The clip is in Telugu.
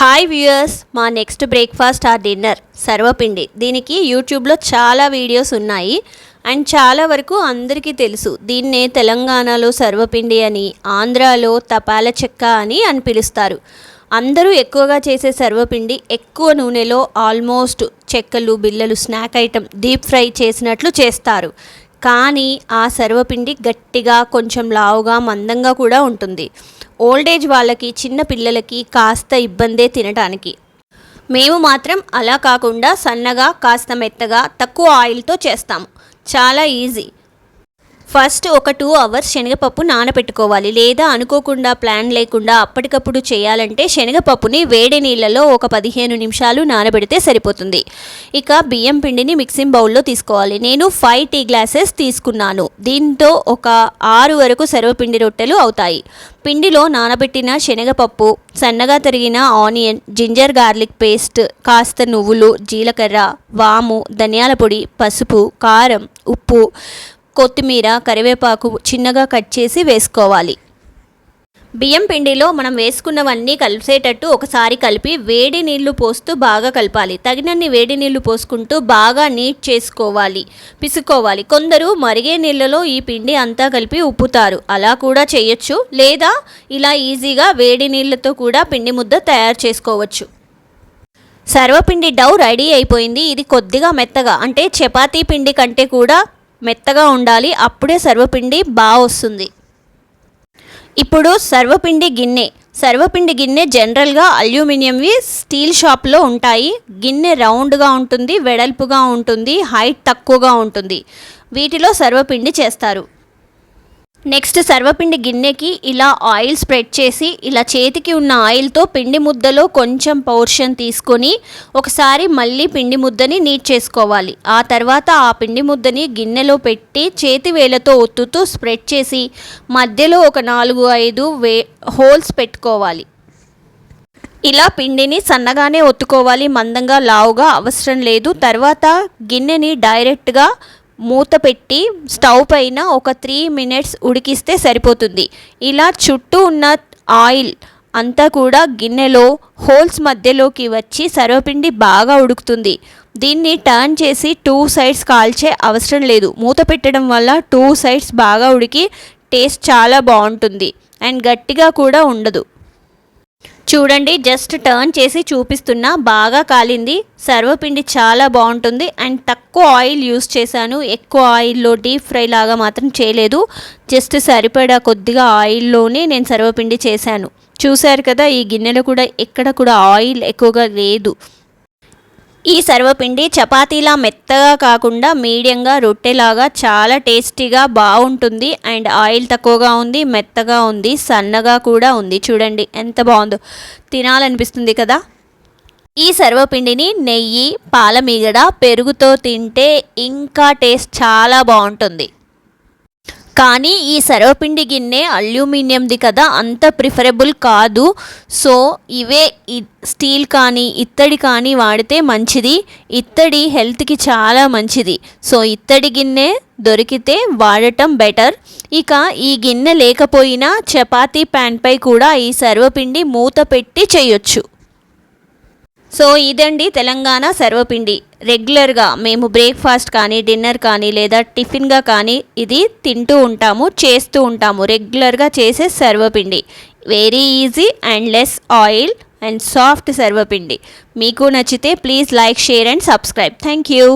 హాయ్ వ్యూయర్స్ మా నెక్స్ట్ బ్రేక్ఫాస్ట్ ఆర్ డిన్నర్ సర్వపిండి. దీనికి యూట్యూబ్లో చాలా వీడియోస్ ఉన్నాయి. అండ్ చాలా వరకు అందరికీ తెలుసు దీన్నే తెలంగాణలో సర్వపిండి అని ఆంధ్రాలో తపాల చెక్క అని అని పిలుస్తారు. అందరూ ఎక్కువగా చేసే సర్వపిండి ఎక్కువ నూనెలో ఆల్మోస్ట్ చెక్కలు బిల్లలు స్నాక్ ఐటెం డీప్ ఫ్రై చేసినట్లు చేస్తారు. కానీ ఆ సర్వపిండి గట్టిగా కొంచెం లావుగా మందంగా కూడా ఉంటుంది. ఓల్డ్ ఏజ్ వాళ్ళకి చిన్న పిల్లలకి కాస్త ఇబ్బందే తినటానికి. మేము మాత్రం అలా కాకుండా సన్నగా కాస్త మెత్తగా తక్కువ ఆయిల్తో చేస్తాము. చాలా ఈజీ. ఫస్ట్ ఒక టూ అవర్స్ శనగపప్పు నానబెట్టుకోవాలి లేదా అనుకోకుండా ప్లాన్ లేకుండా అప్పటికప్పుడు చేయాలంటే శనగపప్పుని వేడి నీళ్ళలో ఒక పదిహేను నిమిషాలు నానబెడితే సరిపోతుంది. ఇక బియ్యం పిండిని మిక్సింగ్ బౌల్లో తీసుకోవాలి. నేను ఫైవ్ టీ గ్లాసెస్ తీసుకున్నాను. దీంతో ఒక ఆరు వరకు సర్వపిండి రొట్టెలు అవుతాయి. పిండిలో నానబెట్టిన శనగపప్పు సన్నగా తరిగిన ఆనియన్ జింజర్ గార్లిక్ పేస్ట్ కాస్త నువ్వులు జీలకర్ర వాము ధనియాల పొడి పసుపు కారం ఉప్పు కొత్తిమీర కరివేపాకు చిన్నగా కట్ చేసి వేసుకోవాలి. బియ్యం పిండిలో మనం వేసుకున్నవన్నీ కలిసేటట్టు ఒకసారి కలిపి వేడి నీళ్ళు పోస్తూ బాగా కలపాలి. తగినన్ని వేడి నీళ్ళు పోసుకుంటూ బాగా నీట్ చేసుకోవాలి పిసుకోవాలి కొందరు మరిగే నీళ్ళలో ఈ పిండి అంతా కలిపి ఉప్పుతారు. అలా కూడా చేయొచ్చు. లేదా ఇలా ఈజీగా వేడి నీళ్ళతో కూడా పిండి ముద్ద తయారు చేసుకోవచ్చు. సర్వపిండి డౌ రెడీ అయిపోయింది. ఇది కొద్దిగా మెత్తగా అంటే చపాతీ పిండి కంటే కూడా మెత్తగా ఉండాలి అప్పుడే సర్వపిండి బాగా వస్తుంది. ఇప్పుడు సర్వపిండి గిన్నె. సర్వపిండి గిన్నె జనరల్గా అల్యూమినియంవి స్టీల్ షాప్లో ఉంటాయి. గిన్నె రౌండ్గా ఉంటుంది వెడల్పుగా ఉంటుంది హైట్ తక్కువగా ఉంటుంది. వీటిలో సర్వపిండి చేస్తారు. నెక్స్ట్ సర్వపిండి గిన్నెకి ఇలా ఆయిల్ స్ప్రెడ్ చేసి ఇలా చేతికి ఉన్న ఆయిల్తో పిండి ముద్దలో కొంచెం పోర్షన్ తీసుకొని ఒకసారి మళ్ళీ పిండి ముద్దని నీట్ చేసుకోవాలి. ఆ తర్వాత ఆ పిండి ముద్దని గిన్నెలో పెట్టి చేతి వేలతో ఒత్తుతూ స్ప్రెడ్ చేసి మధ్యలో ఒక నాలుగు ఐదు వే హోల్స్ పెట్టుకోవాలి. ఇలా పిండిని సన్నగానే ఒత్తుకోవాలి. మందంగా లావుగా అవసరం లేదు. తర్వాత గిన్నెని డైరెక్ట్గా మూత పెట్టి స్టవ్ పైన ఒక త్రీ మినిట్స్ ఉడికిస్తే సరిపోతుంది. ఇలా చుట్టూ ఉన్న ఆయిల్ అంతా కూడా గిన్నెలో హోల్స్ మధ్యలోకి వచ్చి సర్వపిండి బాగా ఉడుకుతుంది. దీన్ని టర్న్ చేసి టూ సైడ్స్ కాల్చే అవసరం లేదు. మూత పెట్టడం వల్ల టూ సైడ్స్ బాగా ఉడికి టేస్ట్ చాలా బాగుంటుంది. అండ్ గట్టిగా కూడా ఉండదు. చూడండి జస్ట్ టర్న్ చేసి చూపిస్తున్నా బాగా కాలింది. సర్వపిండి చాలా బాగుంటుంది. అండ్ తక్కువ ఆయిల్ యూస్ చేశాను. ఎక్కువ ఆయిల్లో డీప్ ఫ్రై లాగా మాత్రం చేయలేదు. జస్ట్ సరిపడా కొద్దిగా ఆయిల్లోనే నేను సర్వపిండి చేశాను. చూశారు కదా ఈ గిన్నెలో కూడా ఎక్కడ కూడా ఆయిల్ ఎక్కువగా లేదు. ఈ సర్వపిండి చపాతీలా మెత్తగా కాకుండా మీడియంగా రొట్టెలాగా చాలా టేస్టీగా బాగుంటుంది అండ్ ఆయిల్ తక్కువగా ఉంది మెత్తగా ఉంది సన్నగా కూడా ఉంది. చూడండి ఎంత బాగుందో తినాలనిపిస్తుంది కదా? ఈ సర్వపిండిని నెయ్యి పాలమీగడ పెరుగుతో తింటే ఇంకా టేస్ట్ చాలా బాగుంటుంది కానీ ఈ సర్వపిండి గిన్నె అల్యూమినియంది కదా అంత ప్రిఫరబుల్ కాదు. సో ఇవే స్టీల్ కానీ ఇత్తడి కానీ వాడితే మంచిది. ఇత్తడి హెల్త్కి చాలా మంచిది. సో ఇత్తడి గిన్నె దొరికితే వాడటం బెటర్. ఇక ఈ గిన్నె లేకపోయినా చపాతీ ప్యాన్పై కూడా ఈ సర్వపిండి మూత పెట్టి చేయొచ్చు. సో ఇదండి తెలంగాణ సర్వపిండి. రెగ్యులర్గా మేము బ్రేక్ఫాస్ట్ కానీ డిన్నర్ కానీ లేదా టిఫిన్గా కానీ ఇది తింటూ ఉంటాము చేస్తూ ఉంటాము. రెగ్యులర్గా చేసే సర్వపిండి. Very easy and less oil and soft సర్వపిండి. మీకు నచ్చితే please like share and subscribe. Thank you.